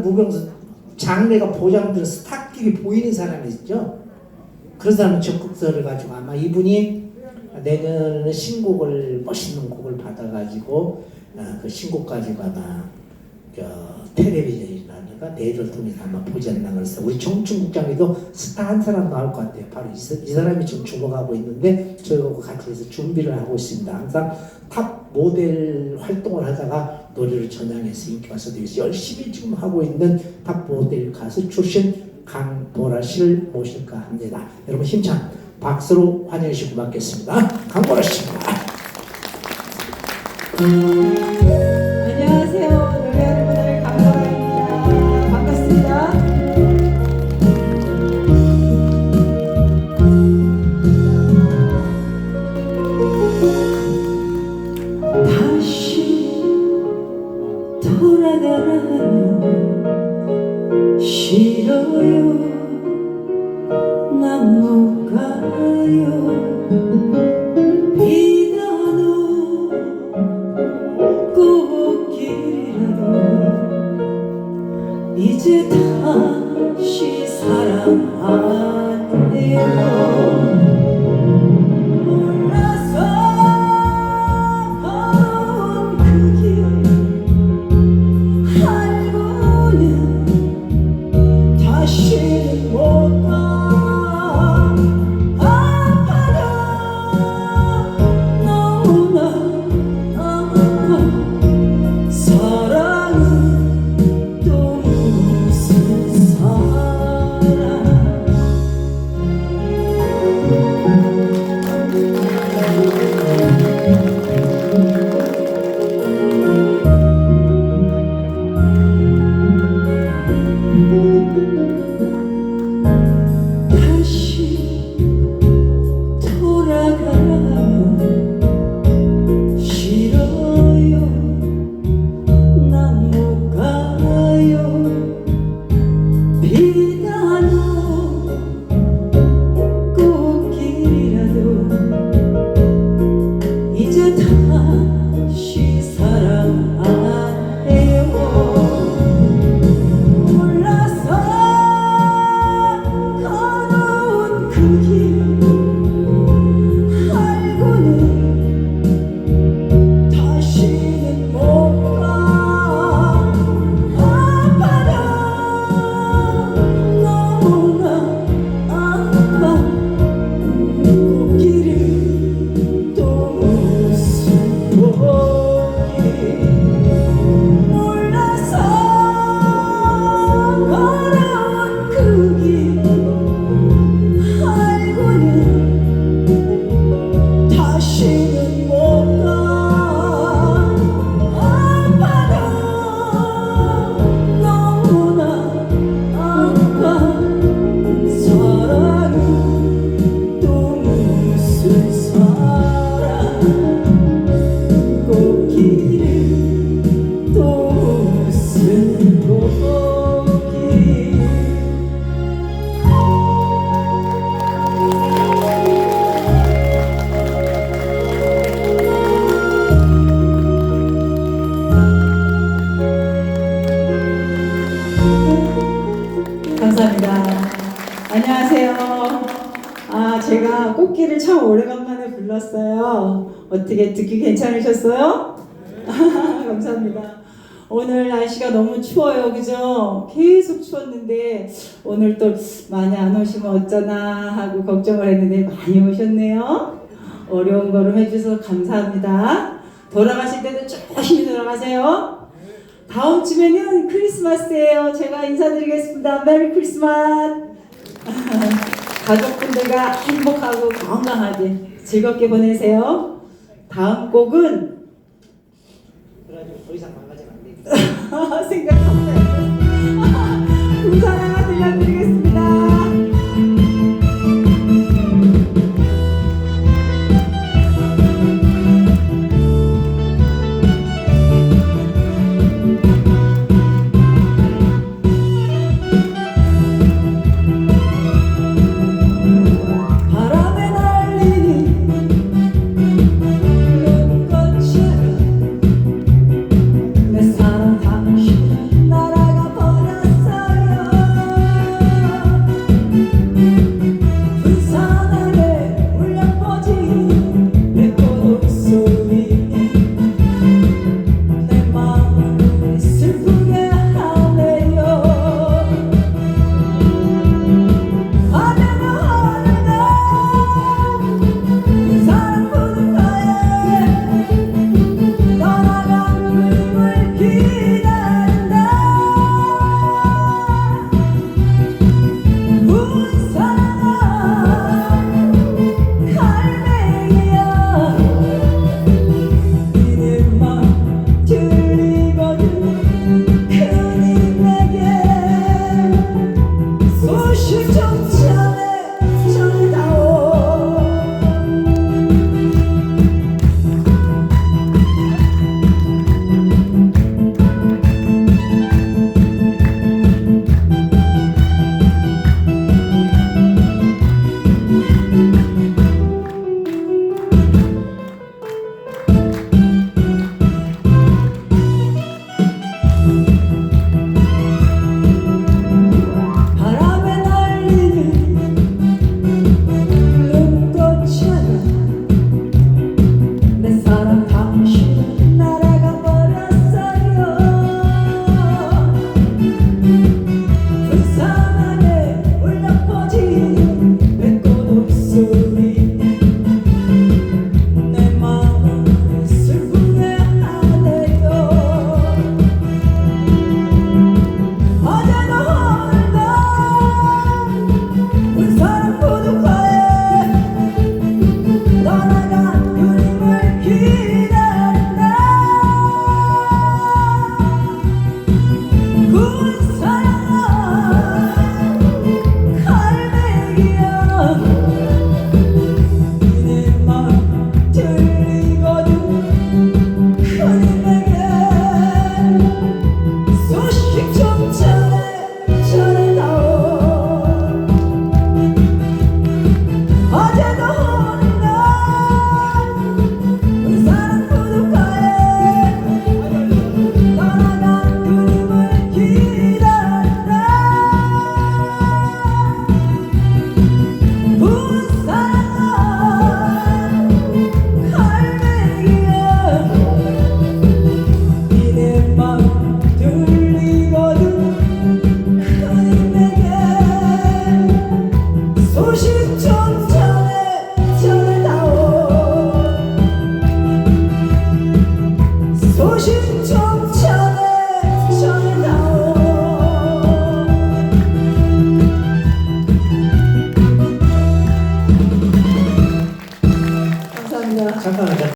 무병수 장래가 보장된 스타길이 보이는 사람이 있죠. 그런 사람은 적극서를 가지고 아마 이분이 내년에 신곡을 멋있는 곡을 받아가지고 어, 그 신곡 가지고 아마 저 텔레비전이라든가 내를 통해서 아마 보지 않나 그래서 우리 정춘국장에도 스타 한 사람 나올 것 같아요. 바로 이, 사- 이 사람이 지금 죽어가고 있는데 저희하고 같이 해서 준비를 하고 있습니다. 항상 탑 모델 활동을 하다가 노래를 전향해서 인기가 서되서 열심히 지금 하고 있는 탑 모델 가수 출신 강보라 씨를 모실까 합니다. 여러분 힘찬 박수로 환영해 주시고 받겠습니다. 강보라 씨입니다. 싫어요. 난 못 가요. 비단오 꽃길이라도 이제 다시 사랑하네요 아, 제가 꽃길을 참 오래간만에 불렀어요. 어떻게 듣기 괜찮으셨어요? 감사합니다. 오늘 날씨가 너무 추워요. 그죠? 계속 추웠는데 오늘 또 많이 안 오시면 어쩌나 하고 걱정을 했는데 많이 오셨네요. 어려운 걸음 해주셔서 감사합니다. 돌아가실 때도 조심히 돌아가세요. 다음 주면은 크리스마스예요. 제가 인사드리겠습니다. 메리 크리스마스. 가족분들과 행복하고 건강하게 즐겁게 보내세요. 다음 곡은 그래가지고 더 이상 망가지면 안 됩니다. 생각합니다. worship